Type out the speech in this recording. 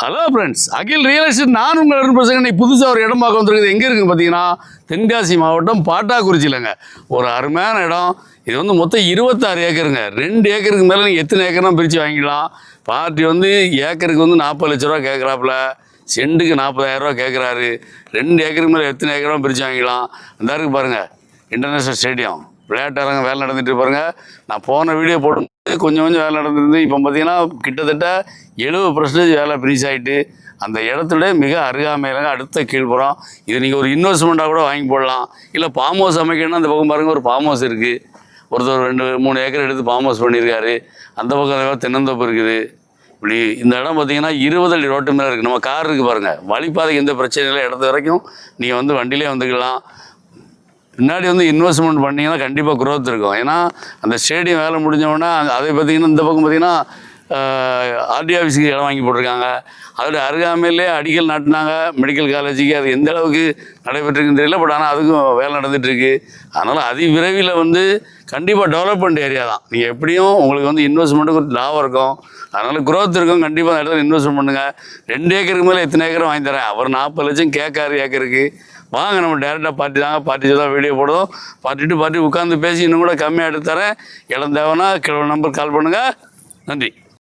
Hello friends Akhil real estate நான் உங்கள் அருண் பிரசங்க இன்னைக்கு புதுசாக ஒரு இடம் பார்க்க எங்கே இருக்குன்னு பார்த்தீங்கன்னா தென்காசி மாவட்டம் பாட்டாக்குறிச்சியிலங்க. ஒரு அருமையான இடம். இது வந்து மொத்தம் இருபத்தாறு ஏக்கருங்க. ரெண்டு ஏக்கருக்கு மேலே நீங்கள் எத்தனை ஏக்கர்னா பிரித்து வாங்கிக்கலாம். பார்ட்டி வந்து ஏக்கருக்கு வந்து நாற்பது லட்ச ரூபா கேட்குறாப்புல செண்டுக்கு நாற்பதாயிரரூவா கேட்குறாரு ரெண்டு ஏக்கருக்கு மேலே எத்தனை ஏக்கரும் பிரித்து வாங்கிக்கலாம். அந்த இருக்கு பாருங்கள் இன்டர்நேஷ்னல் ஸ்டேடியம். விளையாட்டாரங்க வேலை நடந்துட்டு பாருங்க. நான் போன வீடியோ போட்டு கொஞ்சம் கொஞ்சம் வேலை நடந்துருந்து இப்போ பார்த்தீங்கன்னா கிட்டத்தட்ட எழுபது பர்சன்டேஜ் வேலை ஃப்ரீஸ் ஆகிட்டு அந்த இடத்துல மிக அருகாமையிலங்க அடுத்த கீழ்ப்புறம். இது நீங்கள் ஒரு இன்வெஸ்ட்மெண்ட்டாக கூட வாங்கி போடலாம். இல்லை ஃபார்ம் ஹவுஸ் அமைக்கணும்னா அந்த பக்கம் பாருங்கள் ஒரு ஃபார்ம் ஹவுஸ் இருக்குது ஒருத்தர் ரெண்டு மூணு ஏக்கர் எடுத்து ஃபார்ம் ஹவுஸ் பண்ணியிருக்காரு. அந்த பக்கம் அந்த பக்கம் தென்னந்தோப்பு இருக்குது. இப்படி இந்த இடம் பார்த்தீங்கன்னா இருபது அடி ரோட்டு மேலே இருக்குது நம்ம கார் இருக்குது பாருங்கள் வழிப்பாதைக்கு எந்த பிரச்சனையும் இல்லை. இடத்து வரைக்கும் நீங்கள் வந்து வண்டியிலே வந்துக்கலாம். பின்னாடி வந்து இன்வெஸ்ட்மெண்ட் பண்ணிங்கன்னா கண்டிப்பாக க்ரோத் இருக்கும். ஏன்னா அந்த ஸ்டேடியம் வேலை முடிஞ்சவொடனே அங்கே அதை பார்த்தீங்கன்னா இந்த பக்கம் பார்த்திங்கன்னா ஆர்டி ஆஃபீஸுக்கு இடம் வாங்கி போட்டிருக்காங்க. அதோட அருகாமையிலே அடிக்கல் நாட்டினாங்க மெடிக்கல் காலேஜுக்கு அது எந்த அளவுக்கு நடைபெற்றிருக்குன்னு தெரியல பட் ஆனால் அதுக்கும் வேலை நடந்துகிட்ருக்கு அதனால் அதி விரைவில் வந்து கண்டிப்பாக டெவலப்மெண்ட் ஏரியா தான். நீங்கள் எப்படியும் உங்களுக்கு வந்து இன்வெஸ்ட்மெண்ட்டுக்கு ஒரு லாபம் இருக்கும். அதனால் க்ரோத் இருக்கும். கண்டிப்பாக அந்த இடத்துல இன்வெஸ்ட்மெண்ட் பண்ணுங்கள் ரெண்டு ஏக்கருக்கு மேலே எத்தனை ஏக்கரும் வாங்கி தரேன்? அவர் நாற்பது லட்சம் கேட்காரு ஏக்கருக்கு. வாங்க நம்ம டேரெக்டாக பார்ட்டி தாங்க. பார்ட்டி தான் வீடியோ போடுவோம். பார்ட்டிட்டு பார்ட்டி உட்காந்து பேசி இன்னும் கூட கம்மியாக எடுத்து தரேன். இடம் தேவைன்னா கிழவன் நம்பர் கால் பண்ணுங்கள் நன்றி.